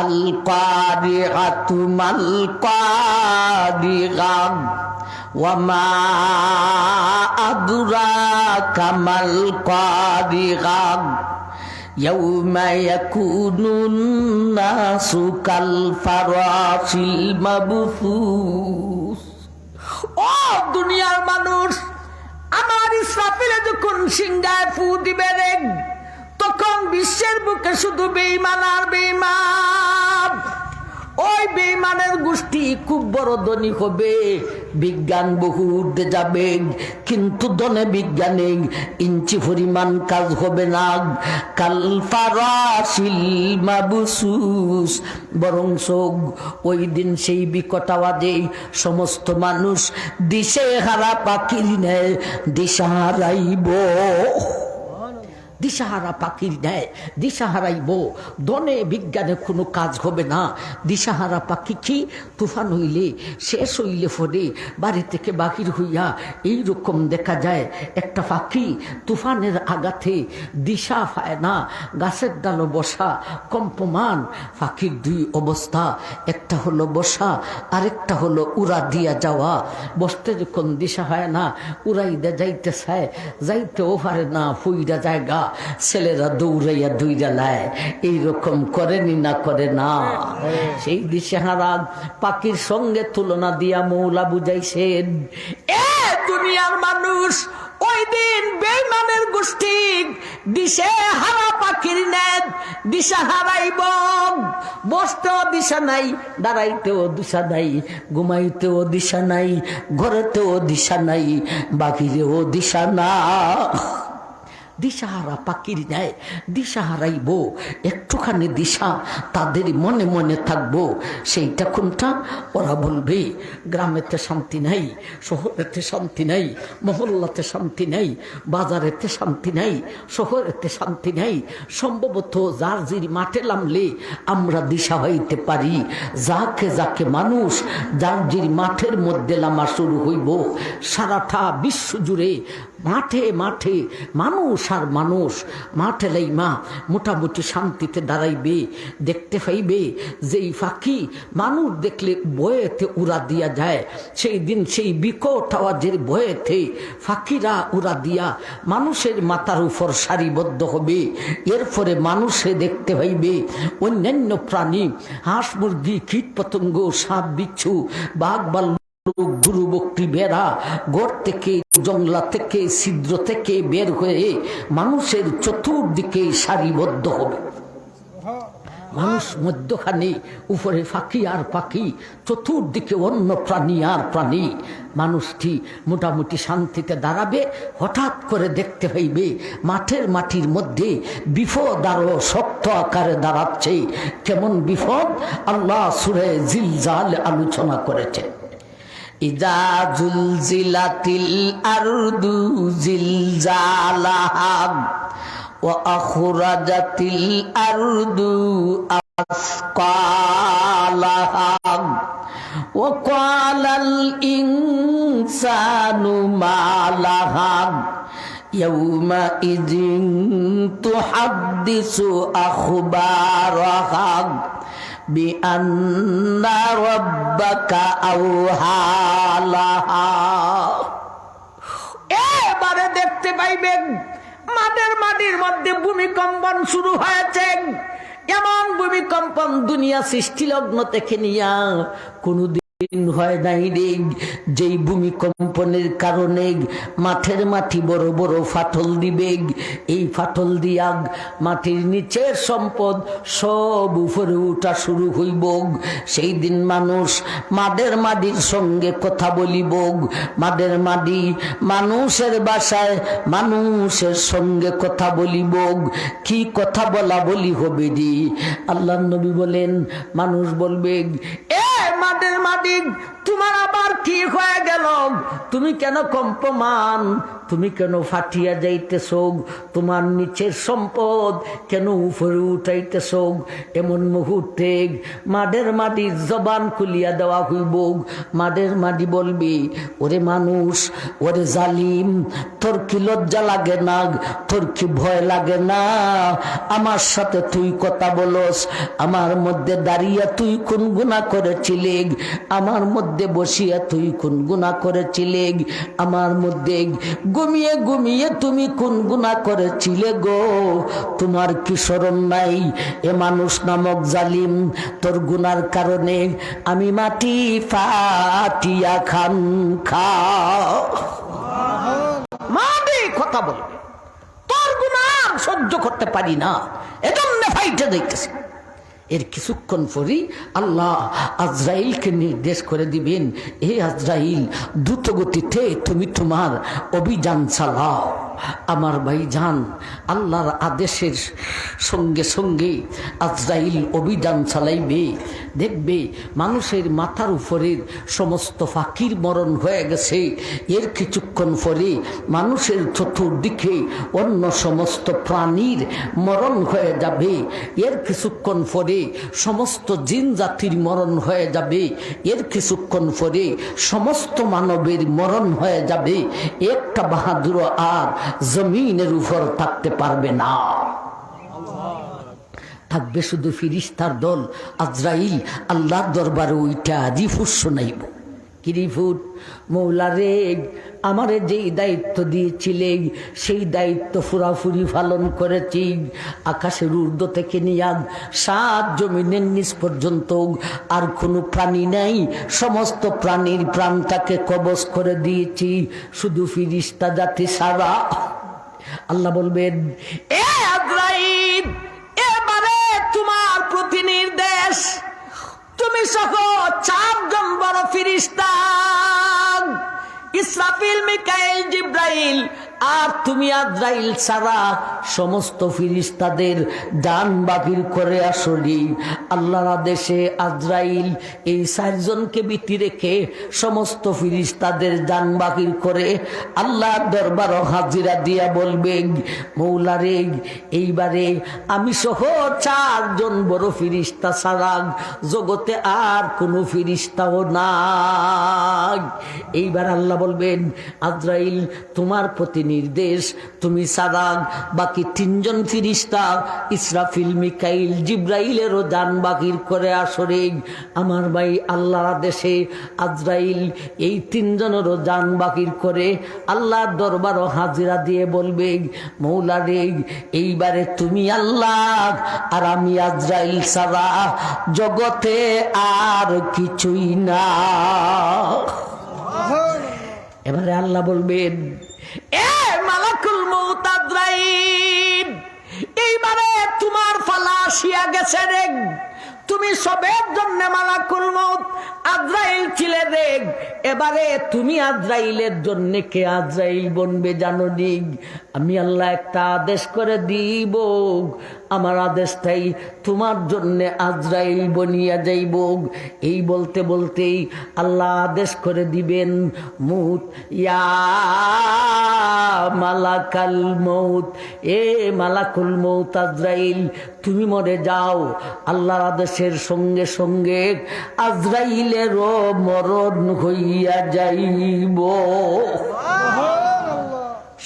আল কারিআতু মাল কারিআ ওয়ামা আদরাকা মাল কারিআ يوم يكون الناس كالفراش المبثوث ও দুনিয়ার মানুষ আমার ইসরাফিলে যখন সিংহায় ফু দিবে রে তখন বিশ্বের বুকে শুধু বেইমান আর বেইমান ওই বেইমানের গোষ্ঠী খুব বড় ধনী হবে। বিজ্ঞান বহু উঠতে যাবে, কিন্তু ধনে বিজ্ঞানে ইঞ্চি পরিমাণ কাজ হবে না। কাল ফারাসিল মাবুসুস বরং সোগ ওই দিন সেই বিকট আওয়াজে সমস্ত মানুষ দিশে হারা পাখির নেয় দিশা হারাইব। দিশাহারা পাখির নেয় দিশাহারাইব। দনে বিজ্ঞানে কোনো কাজ হবে না। দিশাহারা পাখি কি? তুফান হইলে, শেষ হইলে ফলে বাড়ি থেকে বাহির হইয়া এই রকম দেখা যায়। একটা পাখি তুফানের আঘাতে দিশা পায় না, গাছের ডালো বসা কম্পমান। পাখির দুই অবস্থা, একটা হলো বসা, আরেকটা হলো উড়া দিয়া যাওয়া। বসতে যখন দিশা হয় না উড়াই উড়াইদা যাইতে চায়, যাইতেও পারে না, ফুইরা জায়গা। ছেলেরা দৌড়াইয়া দুইরা লায় এইরকম করেনি না করে না। সেই দিশেহারা পাখির সঙ্গে তুলনা দিয়া মৌলা বুঝাইছেন, এ দুনিয়ার মানুষ ওই দিন বেইমানের গোষ্ঠী দিশে হারা পাখির নেন দিশা হারাইব বসতেও দিশা নাই, দাঁড়াইতেও দিশা নাই, ঘুমাইতেও দিশা নাই, ঘরেতেও দিশা নাই বাকিরেও দিশা না। দিশাহারা পাখির নেয় দিশাহারাইব, একটুখানি দিশা তাদের মনে মনে থাকব। সেইটা কোনটা? ওরা বলবে, গ্রামেতে শান্তি নাই, শহরেতে শান্তি নাই, মহল্লাতে শান্তি নাই, বাজারেতে শান্তি নাই, শহরেতে শান্তি নাই। সম্ভবত যার জির মাঠে নামলে আমরা দিশা হইতে পারি। যাকে যাকে মানুষ, যার জির মাঠের মধ্যে নামা শুরু হইব, সারাটা বিশ্ব জুড়ে মাঠে মাঠে, মানুষ আর মানুষ। মাঠে লাইমা মোটামুটি শান্তিতে দাঁড়াইবে, দেখতে পাইবে যেই ফাঁকি মানুষ দেখলে বয়েতে উড়া দিয়া যায়, সেই দিন সেই বিকট আওয়াজের বয়েতে ফাঁকিরা উড়া দিয়া মানুষের মাথার উপর সারিবদ্ধ হবে। এরপরে মানুষে দেখতে পাইবে অন্যান্য প্রাণী, হাঁস, মুরগি কীট পতঙ্গ সাপ, বিচ্ছু, বাঘ, বাল গুরু বক্তি বেড়া গড় থেকে জংলা থেকে, ছিদ্র থেকে বের হয়ে মানুষের চতুর্দিকে সারিবদ্ধ হবে। মানুষ মধ্যখানে, উপরে ফাঁকি আর পাখি চতুর্দিকে অন্য প্রাণী আর প্রাণী। মানুষটি মোটামুটি শান্তিতে দাঁড়াবে, হঠাৎ করে দেখতে হইবে মাঠের মাটির মধ্যে বিপদ আরও শক্ত আকারে দাঁড়াচ্ছে। কেমন বিপদ? আল্লাহ সুরে জিলজাল আলোচনা করেছে। ইদা জুলজিলাতিল আরদু জিলজালাহা ওয়া আখরাজাতিল আরদু আসকালাহা ওয়া ক্বালাল ইনসানু মা লাহা يومئذ تحدث أخبارها بأن ربك أوحى لها এবারে দেখতে পাইবেন মাঠের মাটির মধ্যে ভূমিকম্পন শুরু হয়েছে এমন ভূমিকম্পন দুনিয়া সৃষ্টি লগ্ন থেকে নিয়া কোনদিন হয় নাই রে। যেই ভূমিকম্পনের কারণে মাঠের মাটি বড় বড় ফাটল দিবে। এই ফাটল দিয়া মাটির নিচের সম্পদ সব উপরে উঠা শুরু হইব। সেই দিন মানুষ মাদের মাদির সঙ্গে কথা বলিব। মাদের মাদি মানুষের বাসায় মানুষের সঙ্গে কথা বলিব। কি কথা বলা বলি হবে রে? আল্লাহ নবী বলেন, মানুষ বলবে, এ মাদের মাদিক তোমার আবার ঠিক হয়ে গেল? তুমি কেন কম্পমান? তুমি কেন ফাটিয়া যাইতেছ? তোমার নিচের সম্পদ কেন উপরে উঠাইতেছ? এমন মুহূর্তে মাদের মাটির জবান খুলিয়া দেওয়া হইব। মাদের মাটি বলবি, ওরে মানুষ, ওরে জালিম, তোর কি লজ্জা লাগে না? তোর কি ভয় লাগে না? আমার সাথে তুই কথা বলস। আমার মধ্যে দাঁড়িয়ে তুই কোন গুণা করেছিলি? আমার মধ্যে বসিয়া তুই কোন গুণা করেছিলে? আমার মধ্যে ঘুমিয়ে ঘুমিয়ে তুমি কোন গুণা করেছিলে গো? তোমার কি স্মরণ নাই? এ মানুষ নামক জালিম, তোর গুনার কারণে আমি মাটি ফাটিয়া খান খা। কথা বলবে তোর গুনার সহ্য করতে পারি না। এজন্য ফাইটে দেখতেছি এর কিছুক্ষণ পরই আল্লাহ আজরাইলকে নির্দেশ করে দিবেন, হে আজরাইল, দ্রুতগতিতে তুমি তোমার অভিযান চালাও। আমার ভাই যান আল্লাহর আদেশের সঙ্গে সঙ্গে আজরাইল অভিযান চালাইবে। দেখবে মানুষের মাথার উপরের সমস্ত ফাঁকির মরণ হয়ে গেছে। এর কিছুক্ষণ পরে মানুষের চতুর্দিকে অন্য সমস্ত প্রাণীর মরণ হয়ে যাবে। এর কিছুক্ষণ পরে সমস্ত জিন জাতির মরণ হয়ে যাবে। এর কিছুক্ষণ পরে সমস্ত মানবের মরণ হয়ে যাবে। একটা বাহাদুর আর জমিনের উপর থাকতে পারবে না। থাকবে শুধু ফিরিস্তার দল, আজরাইল, আল্লাহর দরবারে ওইটা রিফুট শোনাইব কি রিফুট মৌলা রে আমারে যেই দায়িত্ব দিয়েছিলে সেই দায়িত্ব ফুরাফুরি পালন করেছি। আকাশের ঊর্ধ্ব থেকে নিয়াদ সাত জমিনের নিচ পর্যন্ত আর কোনো প্রাণী নাই। সমস্ত প্রাণীর প্রাণটাকে কবজ করে দিয়েছি। শুধু ফিরিস্তা জাতি সারা আল্লাহ বলবেন, এ এবারে তোমার প্রতি নির্দেশ তুমি সহ ফিরিস্তা ইসরাফিল মিকাইল জিব্রাইল আর তুমি আজরাইল ছাড়া সমস্ত ফিরিস্তাদের ডান বাকির করে আসলি। আল্লাহর আদেশে আজরাইল এই চারজনকে বিটি রেখে সমস্ত ফিরিস্তাদের ডান বাকির করে আল্লাহর দরবার হাজিরা দিয়া বলবে, মৌলারে, এইবারে আমি সহ চারজন বড় ফিরিস্তা ছাড়া জগতে আর কোনো ফিরিস্তাও নাই। এইবার আল্লাহ বলবেন, আজরাইল, তোমার প্রতি নির্দেশ। তুমি সারাগ বাকি তিনজন ফিরিস্তা ইসরাফিল মিকাইল জিব্রাইলেরও যান বাকির করে আসরে আমার ভাই আল্লাহর দেশে আজরাইল এই তিনজনেরও যান বাকির করে আল্লাহর দরবারও হাজিরা দিয়ে বলবে মৌলা রে এইবারে তুমি আল্লাহ আর আমি আজরাইল সারা জগতে আর কিছুই না। এবারে আল্লাহ বলবেন এ এইবারে তোমার ফালা আসিয়া গেছে রে। তুমি সবের জন্য মালাকুল মৌত আজরাইল ছিলে দেখ এবারে তুমি আজরাইলের জন্য কে আজরাইল বনবে জানো দিক আমি আল্লাহ একটা আদেশ করে দিব। আমার আদেশটাই তোমার জন্যে আজরাইল বনিয়া যাইব। এই বলতে বলতেই আল্লাহ আদেশ করে দিবেন, মুত মালাকাল মৌত এ মালাকুল মৌত আজরাইল, তুমি মরে যাও। আল্লাহর আদেশের সঙ্গে সঙ্গে আজরাইলেরও মরণ হইয়া যাইব।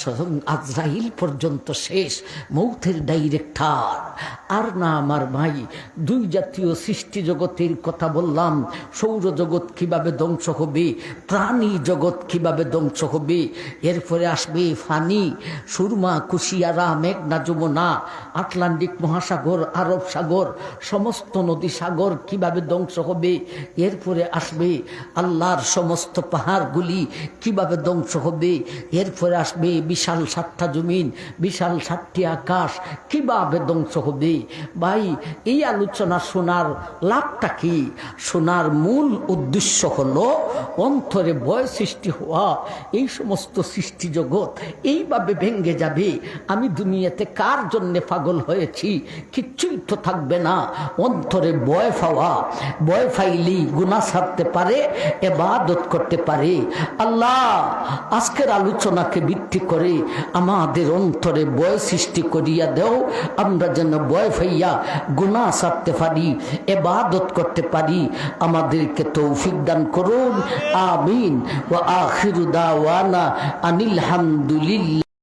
স্বয়ং আজরাইল পর্যন্ত শেষ, মৌথের ডাইরেক্টর। আর না আমার ভাই, দুই জাতীয় সৃষ্টি জগতের কথা বললাম, সৌরজগৎ কীভাবে ধ্বংস হবে, প্রাণী জগৎ কীভাবে ধ্বংস হবে, এরপরে আসবে ফানি, সুরমা, কুশিয়ারা, মেঘনা, যমুনা আটলান্টিক মহাসাগর, আরব সাগর, সমস্ত নদী সাগর কীভাবে ধ্বংস হবে, এরপরে আসবে আল্লাহর সমস্ত পাহাড়গুলি কীভাবে ধ্বংস হবে, এরপরে আসবে বিশাল সাতটা জমিন, বিশাল সাতটি আকাশ কীভাবে ধ্বংস হবে। ভাই, এই আলোচনা শোনার লাভটা কি? শোনার মূল উদ্দেশ্য হলো অন্তরে ভয় সৃষ্টি হওয়া, এই সমস্ত সৃষ্টি জগৎ এইভাবে ভেঙ্গে যাবে। আমি দুনিয়াতে কার জন্যে পাগল পাগল হয়েছি, কিচ্ছুই তো থাকবে না। অন্তরে বয় পাওয়া বয় ফাইলি গুণা ছাড়তে পারে, এবাদত করতে পারে। আল্লাহ, আজকের আলোচনাকে ভিত্তি করে আমাদের অন্তরে বয় সৃষ্টি করিয়া দেও। আমরা যেন বয় ফাইয়া গুণা সারতে পারি, এবাদত করতে পারি। আমাদেরকে তৌফিক দান করুন। আমিন। ও আখির দাওয়ানা আনিল হামদুলিল্লাহ।